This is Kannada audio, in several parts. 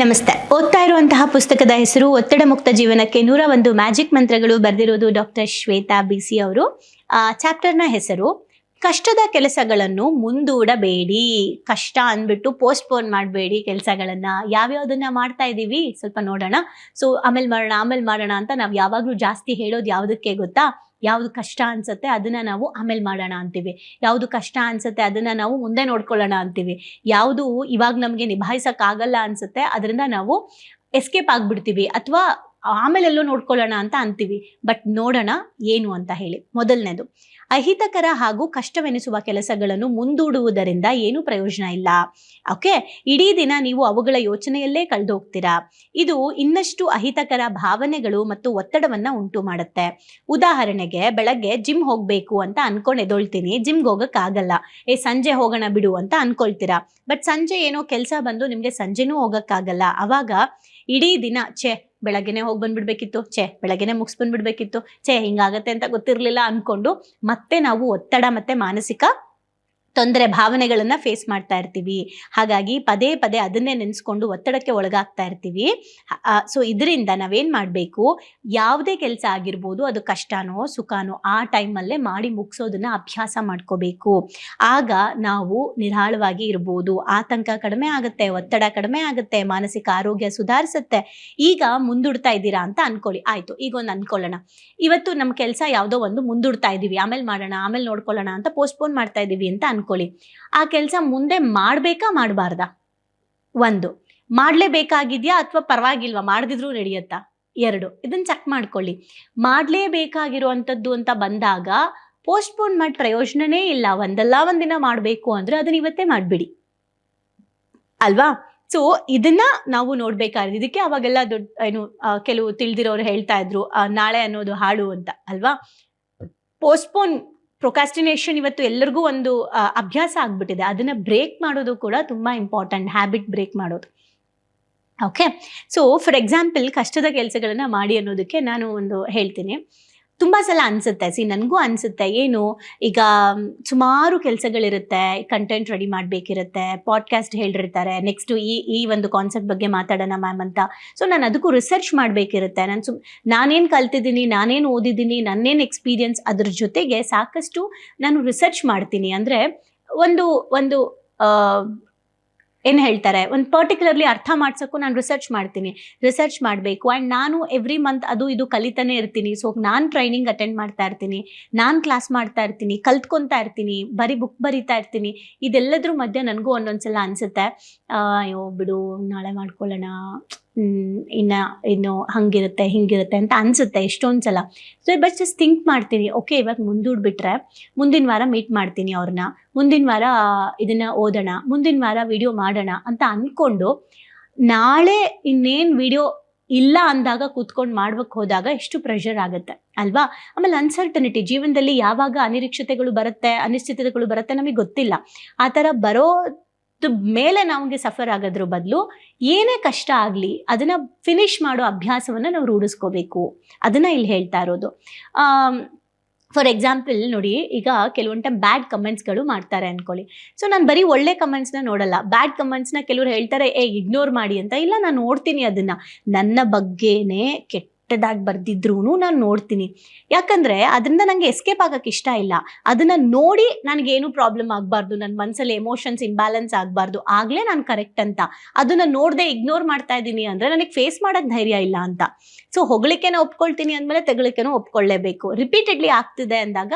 ನಮಸ್ತೆ. ಓದ್ತಾ ಇರುವಂತಹ ಪುಸ್ತಕದ ಹೆಸರು ಒತ್ತಡ ಮುಕ್ತ ಜೀವನಕ್ಕೆ ನೂರ ಒಂದು ಮ್ಯಾಜಿಕ್ ಮಂತ್ರಗಳು ಬರೆದಿರೋದು ಡಾಕ್ಟರ್ ಶ್ವೇತಾ ಬಿ ಸಿ ಅವರು ಚಾಪ್ಟರ್ನ ಹೆಸರು, ಕಷ್ಟದ ಕೆಲಸಗಳನ್ನು ಮುಂದೂಡಬೇಡಿ. ಕಷ್ಟ ಅಂದ್ಬಿಟ್ಟು ಪೋಸ್ಟ್ಪೋನ್ ಮಾಡಬೇಡಿ ಕೆಲಸಗಳನ್ನ. ಯಾವ್ಯಾವ್ದನ್ನ ಮಾಡ್ತಾ ಇದ್ದೀವಿ ಸ್ವಲ್ಪ ನೋಡೋಣ. ಸೊ ಆಮೇಲೆ ಮಾಡೋಣ ಆಮೇಲೆ ಮಾಡೋಣ ಅಂತ ನಾವು ಯಾವಾಗಲೂ ಜಾಸ್ತಿ ಹೇಳೋದು ಯಾವುದಕ್ಕೆ ಗೊತ್ತಾ? ಯಾವುದು ಕಷ್ಟ ಅನ್ಸುತ್ತೆ ಅದನ್ನ ನಾವು ಆಮೇಲೆ ಮಾಡೋಣ ಅಂತೀವಿ. ಯಾವುದು ಕಷ್ಟ ಅನ್ಸುತ್ತೆ ಅದನ್ನ ನಾವು ಮುಂದೆ ನೋಡ್ಕೊಳ್ಳೋಣ ಅಂತೀವಿ. ಯಾವುದು ಇವಾಗ ನಮಗೆ ನಿಭಾಯಿಸಕ್ಕಾಗಲ್ಲ ಅನ್ಸುತ್ತೆ ಅದರಿಂದ ನಾವು ಎಸ್ಕೇಪ್ ಆಗ್ಬಿಡ್ತೀವಿ ಅಥವಾ ಆಮೇಲೆಲ್ಲೋ ನೋಡ್ಕೊಳ್ಳೋಣ ಅಂತ ಅಂತೀವಿ. ಬಟ್ ನೋಡೋಣ ಏನು ಅಂತ ಹೇಳಿ. ಮೊದಲನೇದು. ಅಹಿತಕರ ಹಾಗೂ ಕಷ್ಟವೆನಿಸುವ ಕೆಲಸಗಳನ್ನು ಮುಂದೂಡುವುದರಿಂದ ಏನು ಪ್ರಯೋಜನ ಇಲ್ಲ. ಓಕೆ? ಇಡೀ ದಿನ ನೀವು ಅವುಗಳ ಯೋಚನೆಯಲ್ಲೇ ಕಳೆದೋಗ್ತೀರಾ? ಇದು ಇನ್ನಷ್ಟು ಅಹಿತಕರ ಭಾವನೆಗಳು ಮತ್ತು ಒತ್ತಡವನ್ನ ಉಂಟು ಮಾಡುತ್ತೆ. ಉದಾಹರಣೆಗೆ, ಬೆಳಗ್ಗೆ ಜಿಮ್ ಹೋಗ್ಬೇಕು ಅಂತ ಅನ್ಕೊಂಡು ಎದೊಳ್ತೀನಿ. ಜಿಮ್ಗೆ ಹೋಗಕ್ಕಾಗಲ್ಲ. ಏ, ಸಂಜೆ ಹೋಗೋಣ ಬಿಡು ಅಂತ ಅನ್ಕೊಳ್ತೀರಾ? ಬಟ್ ಸಂಜೆ ಏನೋ ಕೆಲಸ ಬಂದು ನಿಮ್ಗೆ ಸಂಜೆನೂ ಹೋಗಕ್ಕಾಗಲ್ಲ. ಅವಾಗ ಇಡೀ ದಿನ ಛೆ, ಬೆಳಗ್ಗೆನೆ ಹೋಗಿ ಬಂದ್ಬಿಡ್ಬೇಕಿತ್ತು, ಛೆ, ಬೆಳಗ್ಗೆನೆ ಮುಗಿಸ್ ಬಂದ್ಬಿಡ್ಬೇಕಿತ್ತು, ಛೆ, ಹಿಂಗಾಗತ್ತೆ ಅಂತ ಗೊತ್ತಿರಲಿಲ್ಲ ಅನ್ಕೊಂಡು ಮತ್ತೆ ನಾವು ಒತ್ತಡ ಮತ್ತೆ ಮಾನಸಿಕ ತೊಂದರೆ ಭಾವನೆಗಳನ್ನ ಫೇಸ್ ಮಾಡ್ತಾ ಇರ್ತೀವಿ. ಹಾಗಾಗಿ ಪದೇ ಪದೇ ಅದನ್ನೇ ನೆನೆಸ್ಕೊಂಡು ಒತ್ತಡಕ್ಕೆ ಒಳಗಾಗ್ತಾ ಇರ್ತೀವಿ. ಸೊ ಇದರಿಂದ ನಾವೇನ್ ಮಾಡಬೇಕು? ಯಾವುದೇ ಕೆಲಸ ಆಗಿರ್ಬೋದು, ಅದು ಕಷ್ಟನೋ, ಸುಖನೋ, ಆ ಟೈಮಲ್ಲೇ ಮಾಡಿ ಮುಗಿಸೋದನ್ನ ಅಭ್ಯಾಸ ಮಾಡ್ಕೋಬೇಕು. ಆಗ ನಾವು ನಿರಾಳವಾಗಿ ಇರ್ಬೋದು. ಆತಂಕ ಕಡಿಮೆ ಆಗುತ್ತೆ, ಒತ್ತಡ ಕಡಿಮೆ ಆಗುತ್ತೆ, ಮಾನಸಿಕ ಆರೋಗ್ಯ ಸುಧಾರಿಸುತ್ತೆ. ಈಗ ಮುಂದೂಡ್ತಾ ಇದ್ದೀರಾ ಅಂತ ಅನ್ಕೊಳ್ಳಿ. ಆಯ್ತು, ಈಗ ಒಂದು ಅನ್ಕೊಳ್ಳೋಣ. ಇವತ್ತು ನಮ್ಮ ಕೆಲಸ ಯಾವುದೋ ಒಂದು ಮುಂದೂಡ್ತಾ ಇದ್ದೀವಿ ಆಮೇಲೆ ಮಾಡೋಣ, ಆಮೇಲೆ ನೋಡ್ಕೊಳ್ಳೋಣ ಅಂತ ಪೋಸ್ಟ್ಪೋನ್ ಮಾಡ್ತಾ ಇದ್ದೀವಿ ಅಂತ ಅನ್ಕೊಳ್ಳಿ. ಆ ಕೆಲಸ ಮುಂದೆ ಮಾಡಬೇಕಾ ಮಾಡಬಾರ್ದಾ? ಒಂದು, ಮಾಡಲೇಬೇಕಾಗಿದೆಯಾ ಅಥವಾ ಪರವಾಗಿಲ್ವಾ? ಮಾಡದಿದ್ರೂ ನಡೆಯುತ್ತಾ? ಎರಡು ಇದನ್ನ ಚೆಕ್ ಮಾಡ್ಕೊಳ್ಳಿ. ಮಾಡಲೇಬೇಕಾಗಿರುವಂಥದ್ದು ಅಂತ ಬಂದಾಗ ಪೋಸ್ಟ್ಪೋನ್ ಮಾಡಿ ಪ್ರಯೋಜನನೇ ಇಲ್ಲ. ಒಂದಲ್ಲ ಒಂದಿನ ಮಾಡಬೇಕು ಅಂದ್ರೆ ಅದನ್ನ ಇವತ್ತೇ ಮಾಡಿಬಿಡಿ. ಅಲ್ವಾ? ಸೊ ಇದನ್ನ ನಾವು ನೋಡ್ಬೇಕಾದ್ರೆ ಇದಕ್ಕೆ ಅವಾಗೆಲ್ಲ ದೊಡ್ಡ ಏನು ಕೆಲವು ತಿಳಿದಿರೋರು ಹೇಳ್ತಾ ಇದ್ರು ನಾಳೆ ಅನ್ನೋದು ಹಾಳು ಅಂತ. ಅಲ್ವಾ? ಪೋಸ್ಟ್ಪೋನ್ ಪ್ರೊಕಾಸ್ಟಿನೇಷನ್ ಇವತ್ತು ಎಲ್ಲರಿಗೂ ಒಂದು ಅಭ್ಯಾಸ ಆಗ್ಬಿಟ್ಟಿದೆ. ಅದನ್ನ ಬ್ರೇಕ್ ಮಾಡೋದು ಕೂಡ ತುಂಬಾ ಇಂಪಾರ್ಟೆಂಟ್ ಹ್ಯಾಬಿಟ್ ಬ್ರೇಕ್ ಮಾಡೋದು. ಓಕೆ ಸೊ ಫಾರ್ ಎಕ್ಸಾಂಪಲ್ ಕಷ್ಟದ ಕೆಲಸಗಳನ್ನ ಮಾಡಿ ಅನ್ನೋದಕ್ಕೆ ನಾನು ಒಂದು ಹೇಳ್ತೀನಿ. ತುಂಬಾ ಸಲ ಅನ್ಸುತ್ತೆ. ಸಿ ನನಗೂ ಅನ್ಸುತ್ತೆ. ಏನು? ಈಗ ಸುಮಾರು ಕೆಲಸಗಳಿರುತ್ತೆ. ಕಂಟೆಂಟ್ ರೆಡಿ ಮಾಡಬೇಕಿರುತ್ತೆ. ಪಾಡ್ಕಾಸ್ಟ್ ಹೇಳಿರ್ತಾರೆ ನೆಕ್ಸ್ಟ್ ಈ ಈ ಒಂದು ಕಾನ್ಸೆಪ್ಟ್ ಬಗ್ಗೆ ಮಾತಾಡೋಣ ಮ್ಯಾಮ್ ಅಂತ. ಸೊ ನಾನು ಅದಕ್ಕೂ ರಿಸರ್ಚ್ ಮಾಡಬೇಕಿರುತ್ತೆ. ನಾನು ಸುಮ್, ನಾನೇನು ಕಲ್ತಿದ್ದೀನಿ, ನಾನೇನು ಓದಿದ್ದೀನಿ, ನನ್ನೇನು ಎಕ್ಸ್ಪೀರಿಯನ್ಸ್ ಅದ್ರ ಜೊತೆಗೆ ಸಾಕಷ್ಟು ನಾನು ರಿಸರ್ಚ್ ಮಾಡ್ತೀನಿ. ಅಂದರೆ, ಒಂದು ಒಂದು ಏನು ಹೇಳ್ತಾರೆ? ಒಂದು ಪರ್ಟಿಕ್ಯುಲರ್ಲಿ ಅರ್ಥ ಮಾಡ್ಸೋಕ್ಕೂ ನಾನು ರಿಸರ್ಚ್ ಮಾಡ್ತೀನಿ. ರಿಸರ್ಚ್ ಮಾಡಬೇಕು. ಆ್ಯಂಡ್ ನಾನು ಎವ್ರಿ ಮಂತ್ ಅದು ಇದು ಕಲಿತಾನೆ ಇರ್ತೀನಿ. ಸೊ ನಾನು ಟ್ರೈನಿಂಗ್ ಅಟೆಂಡ್ ಮಾಡ್ತಾ ಇರ್ತೀನಿ. ನಾನು ಕ್ಲಾಸ್ ಮಾಡ್ತಾ ಇರ್ತೀನಿ. ಕಲ್ತ್ಕೊತಾ ಇರ್ತೀನಿ. ಬರೀ ಬುಕ್ ಬರಿತಾ ಇರ್ತೀನಿ. ಇದೆಲ್ಲದ್ರ ಮಧ್ಯೆ ನನಗೂ ಒಂದೊಂದ್ಸಲ ಅನಿಸುತ್ತೆ. ಅಯ್ಯೋ, ಬಿಡು, ನಾಳೆ ಮಾಡ್ಕೊಳ್ಳೋಣ. ಇನ್ನ, ಇನ್ನು ಹಂಗಿರುತ್ತೆ, ಹಿಂಗಿರುತ್ತೆ ಅಂತ ಅನ್ಸುತ್ತೆ ಎಷ್ಟೊಂದು ಸಲ ಸೊ ಬಟ್ ಜಸ್ಟ್ ಥಿಂಕ್ ಮಾಡ್ತೀನಿ. ಓಕೆ ಇವಾಗ ಮುಂದೂಡ್ಬಿಟ್ರೆ ಮುಂದಿನ ವಾರ ಮೀಟ್ ಮಾಡ್ತೀನಿ ಅವ್ರನ್ನ. ಮುಂದಿನ ವಾರ ಇದನ್ನ ಓದೋಣ. ಮುಂದಿನ ವಾರ ವಿಡಿಯೋ ಮಾಡೋಣ ಅಂತ ಅನ್ಕೊಂಡು ನಾಳೆ ಇನ್ನೇನು ವಿಡಿಯೋ ಇಲ್ಲ ಅಂದಾಗ ಕೂತ್ಕೊಂಡು ಮಾಡ್ಬೇಕು ಹೋದಾಗ ಎಷ್ಟು ಪ್ರೆಷರ್ ಆಗುತ್ತೆ. ಅಲ್ವಾ? ಆಮೇಲೆ ಅನ್ಸರ್ಟನಿಟಿ ಜೀವನದಲ್ಲಿ ಯಾವಾಗ ಅನಿರೀಕ್ಷತೆಗಳು ಬರುತ್ತೆ, ಅನಿಶ್ಚಿತತೆಗಳು ಬರುತ್ತೆ ನಮಗೆ ಗೊತ್ತಿಲ್ಲ. ಆ ಥರ ಬರೋದು ಮೇಲೆ ನಮಗೆ ಸಫರ್ ಆಗೋದ್ರ ಬದಲು ಏನೇ ಕಷ್ಟ ಆಗಲಿ ಅದನ್ನ ಫಿನಿಶ್ ಮಾಡೋ ಅಭ್ಯಾಸವನ್ನು ನಾವು ರೂಢಿಸ್ಕೋಬೇಕು. ಅದನ್ನ ಇಲ್ಲಿ ಹೇಳ್ತಾ ಇರೋದು. ಫಾರ್ ಎಕ್ಸಾಂಪಲ್ ನೋಡಿ, ಈಗ ಕೆಲವೊಂದು ಟೈಮ್ ಬ್ಯಾಡ್ ಕಮೆಂಟ್ಸ್ಗಳು ಮಾಡ್ತಾರೆ ಅಂದ್ಕೊಳ್ಳಿ ಸೊ ನಾನು ಬರೀ ಒಳ್ಳೆ ಕಮೆಂಟ್ಸ್ನ ನೋಡಲ್ಲ. ಬ್ಯಾಡ್ ಕಮೆಂಟ್ಸ್ನ ಕೆಲವರು ಹೇಳ್ತಾರೆ, ಏ ಇಗ್ನೋರ್ ಮಾಡಿ ಅಂತ. ಇಲ್ಲ, ನಾನು ನೋಡ್ತೀನಿ ಅದನ್ನು. ನನ್ನ ಬಗ್ಗೆನೇ ಕೆಟ್ಟ ಕೆಟ್ಟದಾಗಿ ಬರ್ದಿದ್ರು ನಾನು ನೋಡ್ತೀನಿ. ಯಾಕಂದ್ರೆ ಅದರಿಂದ ನಂಗೆ ಎಸ್ಕೇಪ್ ಆಗಕ್ಕೆ ಇಷ್ಟ ಇಲ್ಲ. ಅದನ್ನ ನೋಡಿ ನನಗೇನು ಪ್ರಾಬ್ಲಮ್ ಆಗಬಾರ್ದು ನನ್ನ ಮನಸ್ಸಲ್ಲಿ ಎಮೋಷನ್ಸ್ ಇಂಬ್ಯಾಲೆನ್ಸ್ ಆಗಬಾರ್ದು, ಆಗ್ಲೇ ನಾನು ಕರೆಕ್ಟ್ ಅಂತ. ಅದನ್ನ ನೋಡದೆ ಇಗ್ನೋರ್ ಮಾಡ್ತಾ ಇದ್ದೀನಿ ಅಂದ್ರೆ ನನಗೆ ಫೇಸ್ ಮಾಡಕ್ ಧೈರ್ಯ ಇಲ್ಲ ಅಂತ. ಸೊ ಹೊಗಳಿಕೆನ ಒಪ್ಕೊಳ್ತೀನಿ ಅಂದ್ಮೇಲೆ ತೆಗಳಿಕೆನೂ ಒಪ್ಕೊಳ್ಳೇಬೇಕು ರಿಪೀಟೆಡ್ಲಿ ಆಗ್ತಿದೆ ಅಂದಾಗ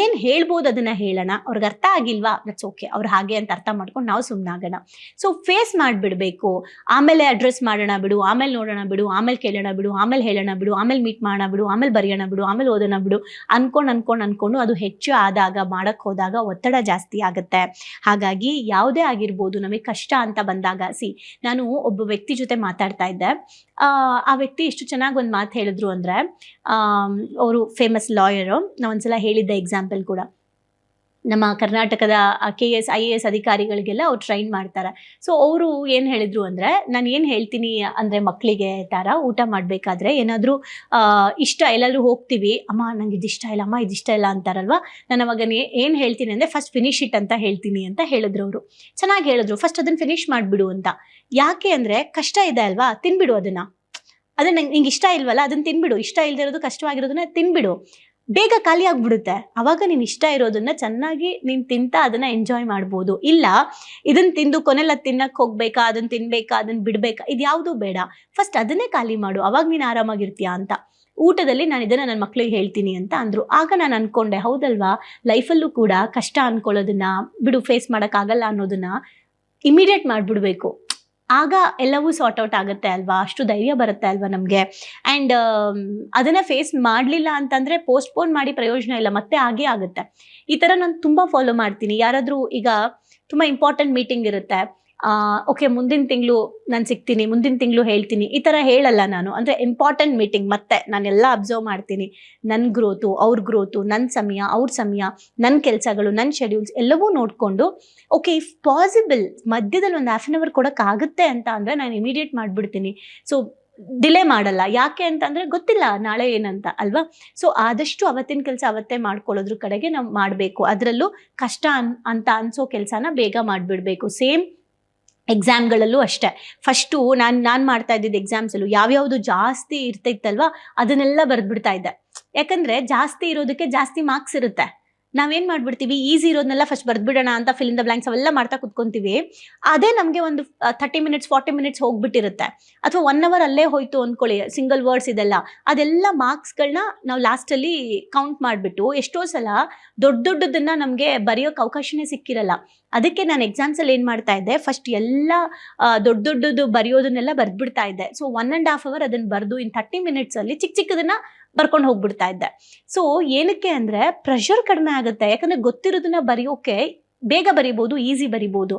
ಏನ್ ಹೇಳ್ಬೋದು ಅದನ್ನ ಹೇಳೋಣ. ಅವ್ರಿಗೆ ಅರ್ಥ ಆಗಿಲ್ವಾ? ದಟ್ಸ್ ಓಕೆ ಅವ್ರು ಹಾಗೆ ಅಂತ ಅರ್ಥ ಮಾಡ್ಕೊಂಡು ನಾವು ಸುಮ್ಮನಾಗೋಣ ಸೊ ಫೇಸ್ ಮಾಡಿಬಿಡ್ಬೇಕು. ಆಮೇಲೆ ಅಡ್ರೆಸ್ ಮಾಡೋಣ ಬಿಡು, ಆಮೇಲೆ ನೋಡೋಣ ಬಿಡು, ಆಮೇಲೆ ಕೇಳೋಣ ಬಿಡು, ಆಮೇಲೆ ಹೇಳೋಣ ಬಿಡು ಆಮೇಲೆ ಮೀಟ್ ಮಾಡೋಣ ಬಿಡು ಆಮೇಲೆ ಬರೆಯೋಣ ಬಿಡು ಆಮೇಲೆ ಓದೋಣ ಬಿಡು ಅನ್ಕೊಂಡು ಅನ್ಕೊಂಡು ಅನ್ಕೊಂಡು ಅದು ಹೆಚ್ಚು ಆದಾಗ ಮಾಡಕ್ಕೆ ಹೋದಾಗ ಒತ್ತಡ ಜಾಸ್ತಿ ಆಗುತ್ತೆ. ಹಾಗಾಗಿ ಯಾವುದೇ ಆಗಿರ್ಬೋದು ನಮಗೆ ಕಷ್ಟ ಅಂತ ಬಂದಾಗ ಸಿ ನಾನು ಒಬ್ಬ ವ್ಯಕ್ತಿ ಜೊತೆ ಮಾತಾಡ್ತಾ ಇದ್ದೆ. ಆ, ಆ ವ್ಯಕ್ತಿ ಎಷ್ಟು ಚೆನ್ನಾಗಿ ಒಂದು ಮಾತು ಹೇಳಿದ್ರು ಅಂದ್ರೆ ಅವರು ಫೇಮಸ್ ಲಾಯರು ನಾವು ಒಂದ್ಸಲ ಹೇಳಿದ್ದೆ ಎಕ್ಸಾಂಪಲ್ ಕೂಡ. ನಮ್ಮ ಕರ್ನಾಟಕದ K S, I A S ಅಧಿಕಾರಿಗಳಿಗೆಲ್ಲ ಅವ್ರು ಟ್ರೈನ್ ಮಾಡ್ತಾರೆ. ಸೊ ಅವರು ಏನು ಹೇಳಿದ್ರು ಅಂದರೆ, ನಾನು ಏನು ಹೇಳ್ತೀನಿ ಅಂದರೆ ಮಕ್ಕಳಿಗೆ ತಾರ ಊಟ ಮಾಡಬೇಕಾದ್ರೆ ಏನಾದರೂ ಇಷ್ಟ ಎಲ್ಲಾದ್ರೂ ಹೋಗ್ತೀವಿ. ಅಮ್ಮ, ನಂಗೆ ಇದಿಷ್ಟ ಇಲ್ಲ, ಅಮ್ಮ ಇದಿಷ್ಟ ಇಲ್ಲ ಅಂತಾರಲ್ವಾ? ನಾನು ಅವಾಗ ಏನು ಹೇಳ್ತೀನಿ ಅಂದರೆ ಫಸ್ಟ್ ಫಿನಿಶ್ ಇಟ್ ಅಂತ ಹೇಳ್ತೀನಿ ಅಂತ ಹೇಳಿದ್ರು ಅವರು. ಚೆನ್ನಾಗಿ ಹೇಳಿದ್ರು. ಫಸ್ಟ್ ಅದನ್ನು ಫಿನಿಶ್ ಮಾಡಿಬಿಡು ಅಂತ. ಯಾಕೆ ಅಂದರೆ, ಕಷ್ಟ ಇದೆ ಅಲ್ವಾ? ತಿನ್ಬಿಡು ಅದನ್ನು. ಅದನ್ನ ನಂಗೆ, ನಿಂಗೆ ಇಷ್ಟ ಇಲ್ವಲ್ಲ? ಅದನ್ನ ತಿನ್ಬಿಡು. ಇಷ್ಟ ಇಲ್ಲದೆ ಇರೋದು ಕಷ್ಟವಾಗಿರೋದನ್ನ ತಿನ್ಬಿಡು. ಬೇಗ ಖಾಲಿ ಆಗ್ಬಿಡುತ್ತೆ. ಅವಾಗ ನೀನು ಇಷ್ಟ ಇರೋದನ್ನ ಚೆನ್ನಾಗಿ ನೀನು ತಿಂತ ಅದನ್ನ ಎಂಜಾಯ್ ಮಾಡ್ಬೋದು. ಇಲ್ಲ ಇದನ್ನ ತಿಂದು ಕೊನೆಲ್ಲ ತಿನ್ನಕ್ಕೆ ಹೋಗ್ಬೇಕಾ ಅದನ್ನ ತಿನ್ಬೇಕಾ ಅದನ್ನ ಬಿಡ್ಬೇಕಾ, ಇದು ಯಾವುದೂ ಬೇಡ. ಫಸ್ಟ್ ಅದನ್ನೇ ಖಾಲಿ ಮಾಡು, ಅವಾಗ ನೀನು ಆರಾಮಾಗಿರ್ತೀಯಾ ಅಂತ. ಊಟದಲ್ಲಿ ನಾನು ಇದನ್ನ ನನ್ನ ಮಕ್ಳಿಗೆ ಹೇಳ್ತೀನಿ ಅಂತ ಅಂದರು. ಆಗ ನಾನು ಅನ್ಕೊಂಡೆ, ಹೌದಲ್ವಾ? ಲೈಫಲ್ಲೂ ಕೂಡ ಕಷ್ಟ ಅನ್ಕೊಳ್ಳೋದನ್ನ, ಬಿಡು ಫೇಸ್ ಮಾಡೋಕ್ಕಾಗಲ್ಲ ಅನ್ನೋದನ್ನ ಇಮಿಡಿಯೇಟ್ ಮಾಡಿಬಿಡ್ಬೇಕು. ಆಗ ಎಲ್ಲವೂ ಸಾರ್ಟ್ ಔಟ್ ಆಗುತ್ತೆ ಅಲ್ವಾ? ಅಷ್ಟು ಧೈರ್ಯ ಬರುತ್ತೆ ಅಲ್ವಾ ನಮಗೆ? ಆ್ಯಂಡ್ ಅದನ್ನು ಫೇಸ್ ಮಾಡಲಿಲ್ಲ ಅಂತಂದರೆ ಪೋಸ್ಟ್ಪೋನ್ ಮಾಡಿ ಪ್ರಯೋಜನ ಇಲ್ಲ, ಮತ್ತೆ ಆಗೇ ಆಗುತ್ತೆ. ಈ ಥರ ನಾನು ತುಂಬ ಫಾಲೋ ಮಾಡ್ತೀನಿ. ಯಾರಾದರೂ ಈಗ ತುಂಬ ಇಂಪಾರ್ಟೆಂಟ್ ಮೀಟಿಂಗ್ ಇರುತ್ತೆ. ಓಕೆ ಮುಂದಿನ ತಿಂಗಳು ನಾನು ಸಿಗ್ತೀನಿ, ಮುಂದಿನ ತಿಂಗಳು ಹೇಳ್ತೀನಿ. ಈ ಥರ ಹೇಳಲ್ಲ ನಾನು. ಅಂದರೆ ಇಂಪಾರ್ಟೆಂಟ್ ಮೀಟಿಂಗ್ ಮತ್ತೆ ನಾನೆಲ್ಲ ಅಬ್ಸರ್ವ್ ಮಾಡ್ತೀನಿ. ನನ್ನ ಗ್ರೋತು ಅವ್ರ ಗ್ರೋತು ನನ್ನ ಸಮಯ, ಅವ್ರ ಸಮಯ ನನ್ನ ಕೆಲಸಗಳು ನನ್ನ ಶೆಡ್ಯೂಲ್ಸ್ ಎಲ್ಲವೂ ನೋಡಿಕೊಂಡು ಓಕೆ ಇಫ್ ಪಾಸಿಬಲ್ ಮಧ್ಯದಲ್ಲಿ ಒಂದು ಹಾಫ್ ಆನ್ ಅವರ್ ಕೊಡೋಕ್ಕಾಗುತ್ತೆ ಅಂತ ಅಂದರೆ ನಾನು ಇಮಿಡಿಯೇಟ್ ಮಾಡಿಬಿಡ್ತೀನಿ. ಸೊ ಡಿಲೇ ಮಾಡಲ್ಲ. ಯಾಕೆ ಅಂತಂದರೆ ಗೊತ್ತಿಲ್ಲ ನಾಳೆ ಏನಂತ, ಅಲ್ವಾ? ಸೊ ಆದಷ್ಟು ಅವತ್ತಿನ ಕೆಲಸ ಅವತ್ತೇ ಮಾಡ್ಕೊಳ್ಳೋದ್ರ ಕಡೆಗೆ ನಾವು ಮಾಡಬೇಕು. ಅದರಲ್ಲೂ ಕಷ್ಟ ಅಂತ ಅನ್ಸೋ ಕೆಲಸನ ಬೇಗ ಮಾಡಿಬಿಡ್ಬೇಕು. ಸೇಮ್ ಎಕ್ಸಾಮ್ಗಳಲ್ಲೂ ಅಷ್ಟೇ. ಫಸ್ಟು ನಾನು ನಾನು ಮಾಡ್ತಾ ಇದ್ದಿದ್ದು ಎಕ್ಸಾಮ್ಸಲ್ಲೂ ಯಾವ್ಯಾವುದು ಜಾಸ್ತಿ ಇರ್ತಿತ್ತಲ್ವ ಅದನ್ನೆಲ್ಲ ಬರೆದ್ಬಿಡ್ತಾ ಇದ್ದೆ. ಯಾಕಂದರೆ ಜಾಸ್ತಿ ಇರೋದಕ್ಕೆ ಜಾಸ್ತಿ ಮಾರ್ಕ್ಸ್ ಇರುತ್ತೆ. ನಾವೇನು ಮಾಡ್ಬಿಡ್ತೀವಿ? ಈಸಿ ಇರೋದನ್ನೆಲ್ಲ ಫಸ್ಟ್ ಬರ್ದ್ಬಿಡೋಣ ಅಂತ ಫಿಲ್ ಇನ್ ದ ಬ್ಲಾಂಕ್ಸ್ ಅವೆಲ್ಲ ಮಾಡ್ತಾ ಕುತ್ಕೊಂತೀವಿ. ಅದೇ ನಮಗೆ ಒಂದು ಥರ್ಟಿ ಮಿನಿಟ್ಸ್ ಫಾರ್ಟಿ ಮಿನಿಟ್ಸ್ ಹೋಗ್ಬಿಟ್ಟಿರುತ್ತೆ. ಅಥವಾ ಒನ್ ಅವರ್ ಅಲ್ಲೇ ಹೋಯ್ತು ಅಂದ್ಕೊಳ್ಳಿ ಸಿಂಗಲ್ ವರ್ಡ್ಸ್ ಇದೆಲ್ಲ. ಅದೆಲ್ಲ ಮಾರ್ಕ್ಸ್ಗಳನ್ನ ನಾವು ಲಾಸ್ಟಲ್ಲಿ ಕೌಂಟ್ ಮಾಡಿಬಿಟ್ಟು ಎಷ್ಟೋ ಸಲ ದೊಡ್ಡ ದೊಡ್ಡದನ್ನ ನಮಗೆ ಬರೆಯೋಕೆ ಅವಕಾಶನೇ ಸಿಕ್ಕಿರಲ್ಲ. ಅದಕ್ಕೆ ನಾನು ಎಕ್ಸಾಮ್ಸಲ್ಲಿ ಏನು ಮಾಡ್ತಾ ಇದ್ದೆ? ಫಸ್ಟ್ ಎಲ್ಲ ದೊಡ್ಡ ದೊಡ್ಡದು ಬರೆಯೋದನ್ನೆಲ್ಲ ಬರೆದ್ಬಿಡ್ತಾ ಇದ್ದೆ. So one and half hour ಅದನ್ನು ಬರೆದು ಇನ್ ಥರ್ಟಿ ಮಿನಿಟ್ಸಲ್ಲಿ ಚಿಕ್ಕ ಚಿಕ್ಕದನ್ನ ಬರ್ಕೊಂಡು ಹೋಗ್ಬಿಡ್ತಾ ಇದ್ದೆ. ಸೊ ಏನಕ್ಕೆ ಅಂದ್ರೆ ಪ್ರೆಷರ್ ಕಡಿಮೆ ಆಗುತ್ತೆ. ಯಾಕಂದ್ರೆ ಗೊತ್ತಿರೋದನ್ನ ಬರೆಯೋಕೆ ಬೇಗ ಬರಿಬೋದು ಈಸಿ ಬರಿಬೋದು.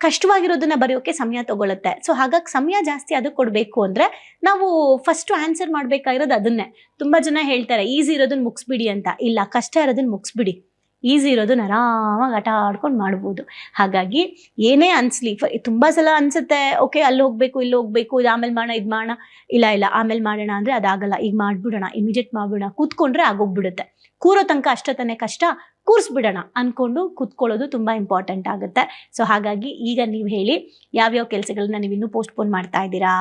ಕಷ್ಟವಾಗಿರೋದನ್ನ ಬರೆಯೋಕೆ ಸಮಯ ತಗೊಳುತ್ತೆ. ಸೊ ಹಾಗಾಗಿ ಸಮಯ ಜಾಸ್ತಿ ಅದಕ್ಕೆ ಕೊಡಬೇಕು ಅಂದರೆ ನಾವು ಫಸ್ಟು ಆನ್ಸರ್ ಮಾಡಬೇಕಾಗಿರೋದು ಅದನ್ನೇ. ತುಂಬ ಜನ ಹೇಳ್ತಾರೆ, ಈಸಿ ಇರೋದನ್ನ ಮುಗಿಸ್ಬಿಡಿ ಅಂತ. ಇಲ್ಲ, ಕಷ್ಟ ಇರೋದನ್ನ ಮುಗಿಸ್ಬಿಡಿ. ಈಸಿ ಇರೋದನ್ನ ಆರಾಮಾಗಿ ಆಟ ಆಡ್ಕೊಂಡು ಮಾಡ್ಬೋದು. ಹಾಗಾಗಿ ಏನೇ ಅನ್ಸ್ಲಿ ತುಂಬ ಸಲ ಅನ್ಸುತ್ತೆ, ಓಕೆ, ಅಲ್ಲಿ ಹೋಗಬೇಕು, ಇಲ್ಲಿ ಹೋಗಬೇಕು, ಇದು ಆಮೇಲೆ ಮಾಡೋಣ ಇದು ಮಾಡೋಣ ಇಲ್ಲ ಇಲ್ಲ, ಆಮೇಲೆ ಮಾಡೋಣ ಅಂದರೆ ಅದಾಗಲ್ಲ, ಈಗ ಮಾಡಿಬಿಡೋಣ ಇಮಿಡಿಯೇಟ್ ಮಾಡ್ಬಿಡೋಣ. ಕೂತ್ಕೊಂಡ್ರೆ ಆಗೋಗ್ಬಿಡುತ್ತೆ. ಕೂರೋ ತನಕ ಅಷ್ಟೇ ತಾನೇ ಕಷ್ಟ, ಕೂರಿಸ್ಬಿಡೋಣ ಅಂದ್ಕೊಂಡು ಕೂತ್ಕೊಳ್ಳೋದು ತುಂಬ ಇಂಪಾರ್ಟೆಂಟ್ ಆಗುತ್ತೆ. ಸೊ ಹಾಗಾಗಿ ಈಗ ನೀವು ಹೇಳಿ, ಯಾವ್ಯಾವ ಕೆಲಸಗಳನ್ನ ನೀವು ಇನ್ನೂ ಪೋಸ್ಟ್ಪೋನ್ ಮಾಡ್ತಾ ಇದ್ದೀರಾ?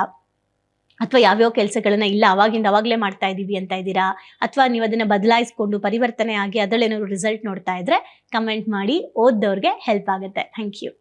ಅಥವಾ ಯಾವ್ಯಾವ ಕೆಲಸಗಳನ್ನ ಇಲ್ಲ, ಅವಾಗಿಂದ ಅವಾಗಲೇ ಮಾಡ್ತಾ ಇದ್ದೀವಿ ಅಂತ ಇದ್ದೀರಾ? ಅಥವಾ ನೀವು ಅದನ್ನು ಬದಲಾಯಿಸ್ಕೊಂಡು ಪರಿವರ್ತನೆ ಆಗಿ ಅದರಲ್ಲೇನಾದ್ರು ರಿಸಲ್ಟ್ ನೋಡ್ತಾ ಇದ್ರೆ ಕಮೆಂಟ್ ಮಾಡಿ, ಓದ್ದವ್ರಿಗೆ ಹೆಲ್ಪ್ ಆಗುತ್ತೆ. Thank you